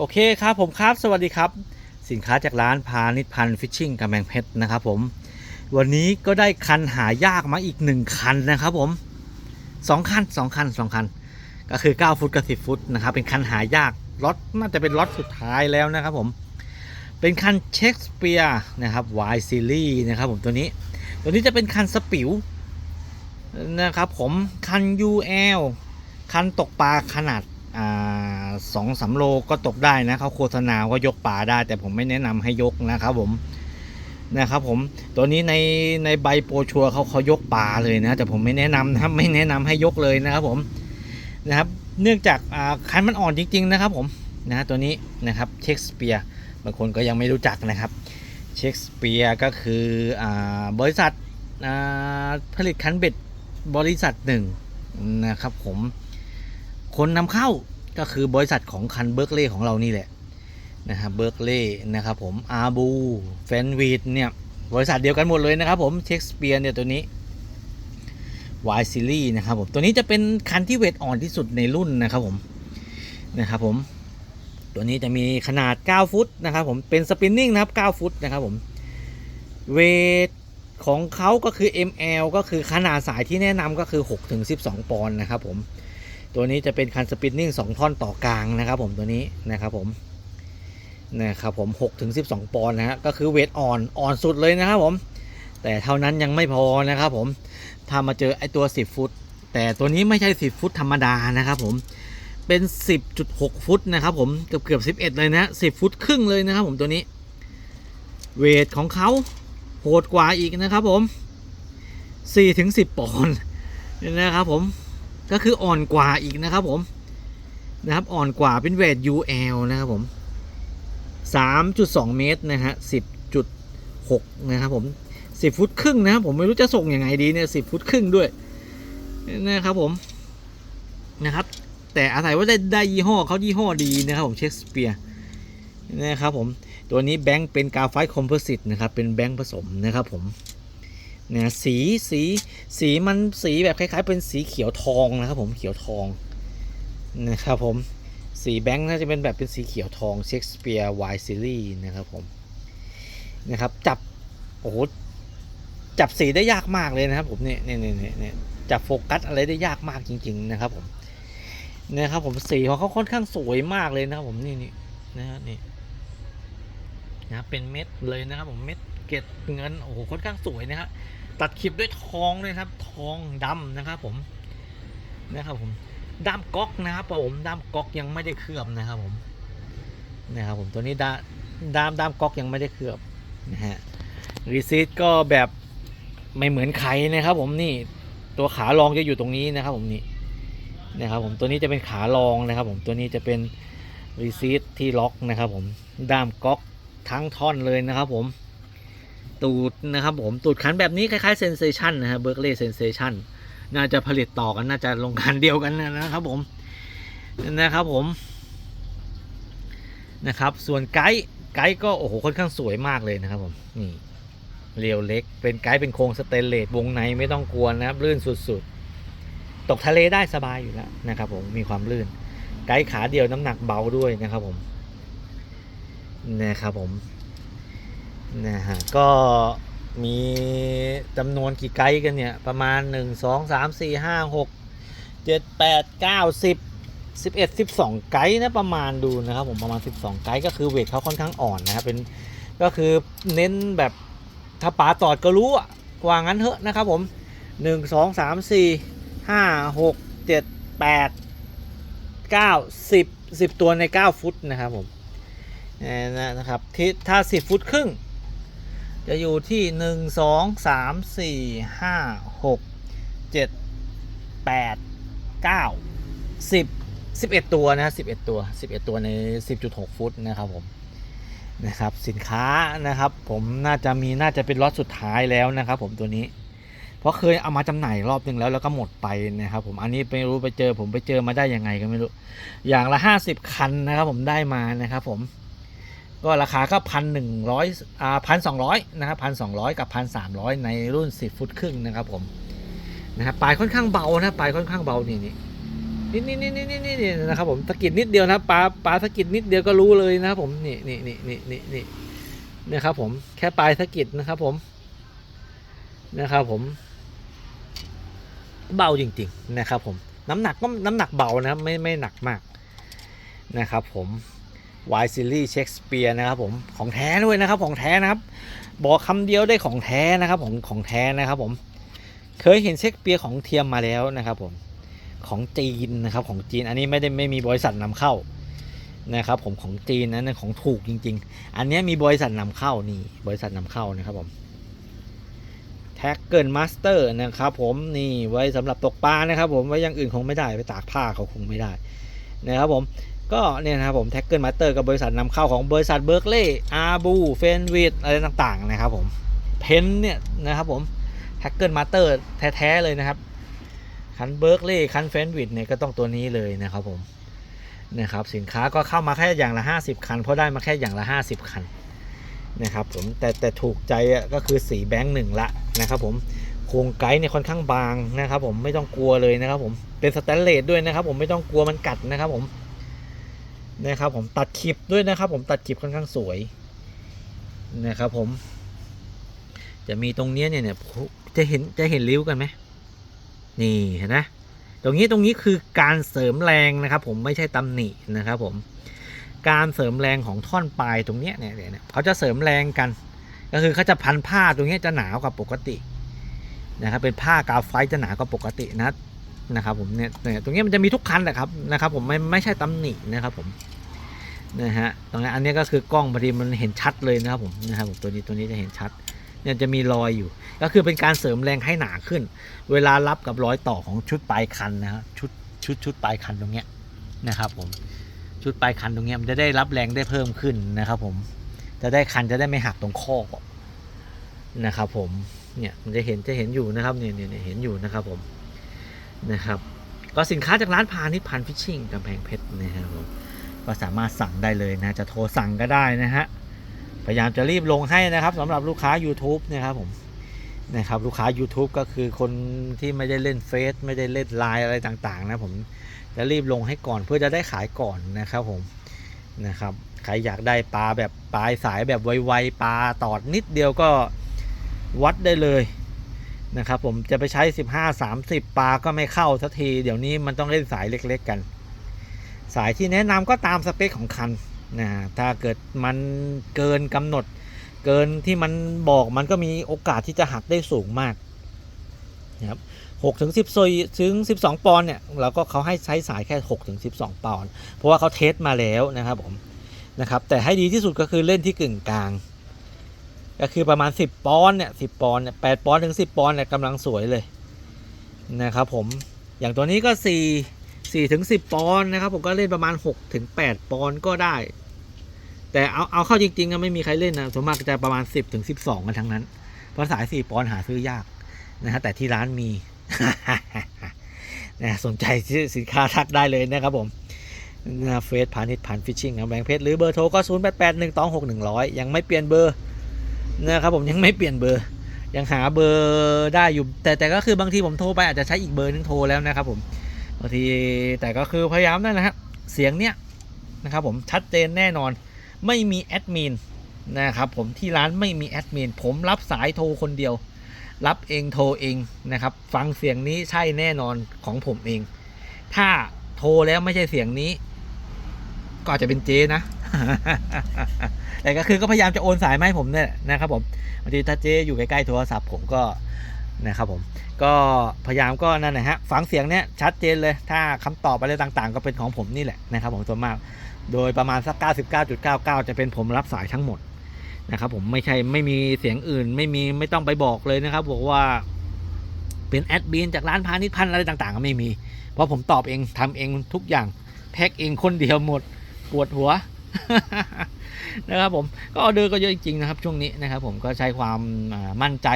โอเคครับผมครับ สวัสดีครับ สินค้าจากร้านพาณิชพันฟิชชิ่งกำแพงเพชรนะครับผม วันนี้ก็ได้คันหายากมาอีกหนึ่งคันนะครับผมสองคันสองคันสองคัน ก็คือ 9 ฟุตกับ 10 ฟุตนะครับ เป็นคันหายากล็อตน่าจะเป็นล็อตสุดท้ายแล้วนะครับผม เป็นคันเชคสเปียร์นะครับ Y Series นะครับผมตัวนี้ ตัวนี้จะเป็นคันสปิวนะครับผมคัน UL คันตกปลาขนาดอ่า สองสามโลก็ตกได้นะเขาโฆษณาว่ายกปลาได้ แต่ผมไม่แนะนำให้ยกนะครับผมนะครับผมตัวนี้ในในใบโปรชัวเขาเขายกปลาเลยนะ แต่ผมไม่แนะนำนะครับไม่แนะนำให้ยกเลยนะครับผมนะครับ เนื่องจากอ่าคันมันอ่อนจริง ๆ นะครับผมนะตัวนี้นะครับเช็คสเปียร์บางคนก็ยังไม่รู้จักนะครับเช็คสเปียร์ก็คืออาบริษัทอ่าผลิตคันเบ็ดบริษัทหนึ่งนะครับผมคนนำเข้า ก็คือบริษัทของคันเบิร์กเล่ของเรานี่แหละนะครับเบิร์กเล่นะครับผมอาบูแฟนวีดเนี่ยบริษัทเดียวกันหมดเลยนะครับผมเช็คสเปียร์เนี่ยตัวนี้ Y Series นะครับผมตัวนี้จะเป็นคันที่เวทอ่อนที่สุดในรุ่นนะครับผมนะครับผมตัวนี้จะมีขนาด 9 ฟุตนะครับผมเป็นสปินนิ่งนะครับ 9 ฟุตนะครับผมเวทของเขาก็คือ ML ก็คือขนาดสายที่แนะนำก็คือ 6-12 ปอนด์นะครับผม ตัวนี้จะเป็นคันสปินนิ่ง2ท่อนต่อกลางนะครับผมตัวนี้นะครับผมนะครับผม6ถึง12 ปอนด์นะฮะก็คือเวทอ่อนอ่อนสุดเลยนะครับผม แต่เท่านั้นยังไม่พอนะครับผมถ้ามาเจอไอตัว 10 ฟุต แต่ตัวนี้ไม่ใช่ 10 ฟุตธรรมดานะครับผมเป็น 10.6 ฟุตนะครับผมเกือบเกือบ 11 เลยนะ 10 ฟุตครึ่งเลยนะครับผมตัวนี้ เวทของเขาโหดกว่าอีกนะครับผม4ถึง10 ปอนด์นะครับผม ก็คืออ่อนกว่าอีกนะครับผมนะครับอ่อนกว่าเป็นเวท UL นะครับผม3.2 เมตรนะฮะ10.6 นะครับผม 10 ฟุตครึ่งนะครับผมไม่รู้จะส่งยังไงดีเนี่ย 10 ฟุตครึ่งด้วยนะครับผมนะครับ แต่อาศัยว่าได้ได้ยี่ห้อเขายี่ห้อดีนะครับผมเชคสเปียร์นะครับผมตัวนี้แบงค์เป็นกาไฟคอมโพสิตนะครับเป็นแบงค์ผสมนะครับผม เนะสีสีสีมันสีแบบคล้าย ๆ เป็นสีเขียวทองนะครับผมเขียวทองนะครับผมสีแบงค์น่าจะเป็นแบบเป็นสีเขียวทองเชคสเปียร์ไวซีรีส์นะครับผมนะครับจับโอ้โหจับสีได้ยากมากเลยนะครับผมเนี่ยเนี่ยเนี่ยเนี่ยจับโฟกัสอะไรได้ยากมากจริง ๆ นะครับผมนะครับผมสีของเขาค่อนข้างสวยมากเลยนะครับผมนี่นี่นะฮะนี่นะเป็นเม็ดเลยนะครับผมเม็ด เกล็ดเงินโอ้โหค่อนข้างสวยนะครับตัดคลิปด้วยทองเลยครับ ทองดำนะครับผมนะครับผมด้ามก๊อกนะครับผมด้ามก๊อกยังไม่ได้เคลือบนะครับผมนะครับผมตัวนี้ด้าด้ามด้ามก๊อกยังไม่ได้เคลือบนะฮะรีซีทก็แบบไม่เหมือนใครนะครับ ผมนี่ตัวขารองจะอยู่ตรงนี้นะครับ ผมนี่นะครับผมตัวนี้จะเป็นขารองนะครับ ผมตัวนี้จะเป็นรีซีทที่ล็อกนะครับ ผมด้ามก๊อกทั้งท่อนเลยนะครับ ผม ตูดนะครับผมตูดขันแบบนี้คล้ายๆเซนเซชันนะฮะเบิร์กเล่เซนเซชันน่าจะผลิตต่อกันน่าจะโรงงานเดียวกันนะครับผมนะครับผมนะครับส่วนไกด์ไกด์ก็โอ้โหค่อนข้างสวยมากเลยนะครับผมนี่เรียวเล็ก เป็นไกด์เป็นโครงสเตนเลสวงในไม่ต้องกลัวนะครับลื่นสุดๆ ตกทะเลได้สบายอยู่แล้วนะครับผมมีความลื่น ไกด์ขาเดียวน้ำหนักเบาด้วยนะครับผมนะครับผม นะฮะก็มีจำนวนกี่ไกด์กันเนี่ย ประมาณ 1 2 3 4 5 6 7 8 9 10 11 12 ไกด์นะประมาณดูนะครับผมประมาณ 12 ไกด์ก็คือเวทเขาค่อนข้างอ่อนนะครับเป็นก็คือเน้นแบบถ้าป๋าตอดก็รู้ว่างั้นเถอะนะครับผม 1 2 3 4 5 6 7 8 9 10 10 ตัวใน 9 ฟุตนะครับผมนะครับที่ถ้า 10 ฟุตครึ่ง จะอยู่ที่หนึ่งสองสามสี่ห้าหกเจ็ดแปดเก้าสิบสิบเอ็ดตัวนะสิบเอ็ดตัวสิบเอ็ดตัวในสิบจุดหกฟุตนะครับผมนะครับสินค้านะครับผมน่าจะมีน่าจะเป็นล็อตสุดท้ายแล้วนะครับผมตัวนี้ เพราะเคยเอามาจำหน่ายรอบหนึ่งแล้วแล้วก็หมดไปนะครับผมอันนี้ไม่รู้ไปเจอผมไปเจอมาได้ยังไงก็ไม่รู้ อย่างละห้าสิบคันนะครับผมได้มานะครับผม ก็ราคาก็พันหนึ่งร้อยอ่าพันสองร้อยนะครับพันสองร้อยกับพันสามร้อยในรุ่นสิบฟุตครึ่งนะครับผมนะครับปลายค่อนข้างเบานะปลายค่อนข้างเบานี่นี่นี่นี่นี่นี่นี่นี่นะครับผมสะกิดนิดเดียวนะปลาปลาสะกิดนิดเดียวก็รู้เลยนะครับผมนี่นี่นี่นี่นี่นี่นะครับผมแค่ปลายสะกิดนะครับผมนะครับผม เบาจริง ๆ นะครับผม น้ำหนักก็น้ำหนักเบานะไม่ไม่หนักมากนะครับผม Y Series Shakespeare นะครับผมของแท้ด้วยนะครับของแท้นะครับ บอกคำเดียวได้ของแท้นะครับของของแท้นะครับผมเคยเห็นเชคสเปียร์ของเทียมมาแล้วนะครับผมของจีนนะครับของจีนอันนี้ไม่ได้ไม่มีบริษัทนำเข้านะครับผมของจีนนั้นของถูกจริง ๆ อันนี้มีบริษัทนำเข้านี่บริษัทนำเข้านะครับผมแท็กเกิลมาสเตอร์นะครับผมนี่ไว้สำหรับตกปลานะครับผมไว้อย่างอื่นคงไม่ได้ไปตากผ้าเขาคงไม่ได้นะครับผม ก็เนี่ยนะครับผมแท็กเกิลมาสเตอร์กับบริษัทนำเข้าของบริษัทเบิร์กเล่อาบูเฟนวิดอะไรต่างๆนะครับผมเพนเนี่ยนะครับผมแฮกเกิลมาสเตอร์แท้ๆเลยนะครับคันเบิร์กเล่คันเฟนวิดเนี่ยก็ต้องตัวนี้เลยนะครับผมนะครับสินค้าก็เข้ามาแค่อย่างละ 50 คัน เพราะได้มาแค่อย่างละ 50 คันนะครับผมแต่แต่ถูกใจอะก็คือสีแบงค์หนึ่งละนะครับผมโครงไกด์เนี่ยค่อนข้างบางนะครับผมไม่ต้องกลัวเลยนะครับผมเป็นสแตนเลสด้วยนะครับผมไม่ต้องกลัวมันกัดนะครับผม นะครับผมตัดคลิปด้วยนะครับผมตัดคลิปค่อนข้างสวยนะครับผม จะมีตรงเนี้ยเนี่ยเนี่ยจะเห็นจะเห็นริ้วกันไหมนี่เห็นไหมตรงนี้ตรงนี้คือการเสริมแรงนะครับ ผมไม่ใช่ตำหนินะครับผมการเสริมแรงของท่อนปลายตรงเนี้ยเนี่ยเนี่ยเขาจะเสริมแรงกัน ก็คือเขาจะพันผ้าตรงเนี้ยจะหนากว่าปกตินะครับเป็นผ้ากาวไฟจะหนากว่าปกตินะ นะครับผมเนี่ยเนี่ยตรงนี้มันจะมีทุกคันแหละครับนะครับ ผมไม่ไม่ใช่ตำหนินะครับผมนะฮะตรงนี้อันนี้ก็คือกล้องพอดีมันเห็นชัดเลยนะครับผมนะครับผมตัวนี้ตัวนี้จะเห็นชัดเนี่ยจะมีรอยอยู่ ก็คือเป็นการเสริมแรงให้หนาขึ้น เวลารับกับรอยต่อของชุดปลายคันนะครับชุดชุดชุดปลายคันตรงเนี้ยนะครับผมชุดปลายคันตรงเนี้ยมันจะได้รับแรงได้เพิ่มขึ้นนะครับผมจะได้คันจะได้ไม่หักตรงข้อนะครับผมเนี่ยมันจะเห็นจะเห็นอยู่นะครับเนี่ยเนี่ยเนี่ยเห็นอยู่นะครับผม นะครับ ก็สินค้าจากร้านพาณิชพันฟิชชิ่งกำแพงเพชรนะครับผมก็สามารถสั่งได้เลยนะ จะโทรสั่งก็ได้นะฮะ พยายามจะรีบลงให้นะครับสำหรับลูกค้า YouTube นะครับผมนะครับลูกค้า YouTube ก็คือคนที่ไม่ได้เล่นเฟซไม่ได้เล่นไลน์อะไรต่างๆ นะผมจะรีบลงให้ก่อนเพื่อจะได้ขายก่อนนะครับผมนะครับใครอยากได้ปลาแบบปลายสายแบบไวๆปลาตอดนิดเดียวก็วัดได้เลย นะครับผมจะไปใช้ 15 30 ปลาก็ไม่เข้าสักที เดี๋ยวนี้มันต้องเล่นสายเล็กๆกัน สายที่แนะนำก็ตามสเปคของคันนะถ้าเกิดมันเกินกำหนด เกินที่มันบอกมันก็มีโอกาสที่จะหักได้สูงมากนะครับหกถึงสิบซอยถึงสิบสองปอนด์เนี่ยเราก็เขาให้ใช้สายแค่หกถึงสิบสองปอนด์เพราะว่าเขาเทสมาแล้วนะครับผมนะครับแต่ให้ดีที่สุดก็คือเล่นที่กึ่งกลาง ก็คือประมาณสิบปอนด์เนี่ยสิบปอนด์เนี่ยแปดปอนด์ถึงสิบปอนด์เนี่ยกำลังสวยเลยนะครับผมอย่างตัวนี้ก็สี่สี่ถึงสิบปอนด์นะครับผมก็เล่นประมาณหกถึงแปดปอนด์ก็ได้ แต่เอาเอาเข้าจริงๆก็ไม่มีใครเล่นนะส่วนมากจะประมาณ 10ถึง12 กันทั้งนั้น เพราะสาย 4 ปอนด์หาซื้อยากนะฮะแต่ที่ร้านมีนะสนใจที่สินค้าทักได้เลยนะครับผมนะเฟซพาณิชย์พันฟิชชิ่งแบงเพชรหรือเบอร์โทรก็ 0 8 8 1 2 6 1 0 0 ยังไม่เปลี่ยนเบอร์ นะครับผมยังไม่เปลี่ยนเบอร์ยังหาเบอร์ได้อยู่ แต่แต่ก็คือบางทีผมโทรไปอาจจะใช้อีกเบอร์นึงโทรแล้วนะครับผมบางทีแต่ก็คือพยายามนั่นนะฮะเสียงเนี้ยนะครับผมชัดเจนแน่นอน ไม่มีแอดมินนะครับผมที่ร้านไม่มีแอดมินผมรับสายโทรคนเดียว รับเองโทรเองนะครับ ฟังเสียงนี้ใช่แน่นอนของผมเอง ถ้าโทรแล้วไม่ใช่เสียงนี้ ก็อาจจะเป็นเจนะ แต่ก็คือก็พยายามจะโอนสายมาให้ผมเนี่ยนะครับผมบางทีถ้าเจ๊อยู่ใกล้ๆโทรศัพท์ผมก็นะครับผมก็พยายามก็นั่นนะฮะฟังเสียงเนี้ยชัดเจนเลย ถ้าคำตอบอะไรต่างๆ ก็เป็นของผมนี่แหละนะครับผมส่วนมาก โดยประมาณสัก 99.99 จะเป็นผมรับสายทั้งหมดนะครับผมไม่ใช่ไม่มีเสียงอื่น ไม่มีไม่ต้องไปบอกเลยนะครับบอกว่าเป็นแอดมินจากร้านพาณิชย์พันอะไรต่างๆ ก็ไม่มี เพราะผมตอบเองทำเองทุกอย่างแพ็คเองคนเดียวหมดปวดหัว นะครับผมก็ออเดอร์ก็เยอะจริงนะครับ ช่วงนี้นะครับ ผมก็ใช้ความมั่นใจ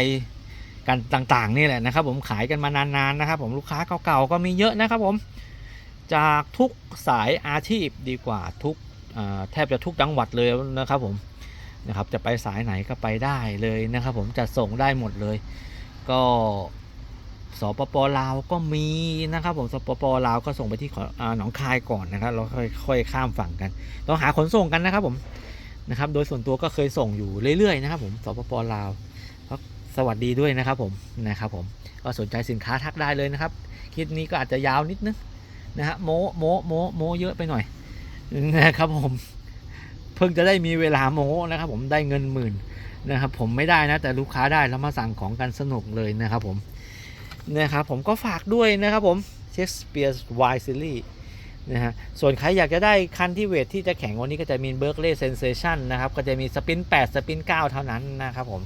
กันต่างๆนี่แหละนะครับ ผมขายกันมานานๆนะครับ ผมลูกค้าเก่าๆก็มีเยอะนะครับ ผมจากทุกสายอาชีพดีกว่าทุกแทบจะทุกจังหวัดเลยนะครับ ผมนะครับ จะไปสายไหนก็ไปได้เลยนะครับ ผมจะส่งได้หมดเลย ก็ สปปลาวก็มีนะครับผมสปปลาวก็ส่งไปที่หนองคายก่อนนะครับแล้วค่อยค่อยข้ามฝั่งกันต้องหาขนส่งกันนะครับผมนะครับ โดยส่วนตัวก็เคยส่งอยู่เรื่อยๆนะครับ ผมสปปลาวสวัสดีด้วยนะครับผมนะครับผมก็สนใจสินค้าทักได้เลยนะครับคลิปนี้ก็อาจจะยาวนิดนึงนะฮะโมโมโมโมเยอะไปหน่อยนะครับผมเพิ่งจะได้มีเวลาโมนะครับ ผมได้เงินหมื่นนะครับ ผมไม่ได้นะแต่ลูกค้าได้แล้วมาสั่งของกันสนุกเลยนะครับผม นะครับผมก็ฝากด้วยนะครับผมเชสเปียร์วายซีรีส์นะฮะส่วนใครอยากจะได้คันที่เวทที่จะแข่งวันนี้ก็จะมีเบิร์กเล่เซนเซชันนะครับ ก็จะมีสปิน 8 สปิน 9 เท่านั้นนะครับผม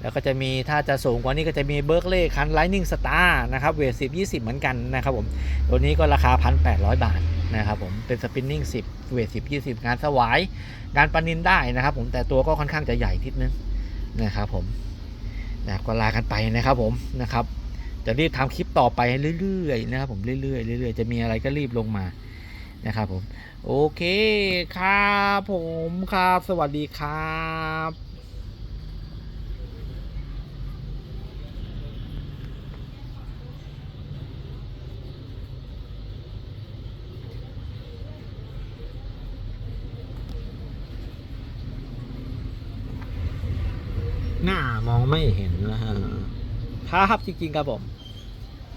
แล้วก็จะมีถ้าจะสูงกว่านี้ก็จะมีเบิร์กเล่คันไลนิ่งสตาร์นะครับ เวท 10 20 เหมือนกันนะครับผม ตัวนี้ก็ราคา 1,800 บาทนะครับผม เป็นสปินนิ่ง10 เวท 10 20 งานสวาย งานปนินได้นะครับผม แต่ตัวก็ค่อนข้างจะใหญ่ทิดนึงนะครับผมนะก็ลากันไปนะครับผมนะครับ จะรีบทำคลิปต่อไปเรื่อยๆนะครับผมเรื่อยๆเรื่อยๆจะมีอะไรก็รีบลงมานะครับผม โอเคครับผมครับ สวัสดีครับหน้ามองไม่เห็นนะฮะ ครับจริงๆครับผม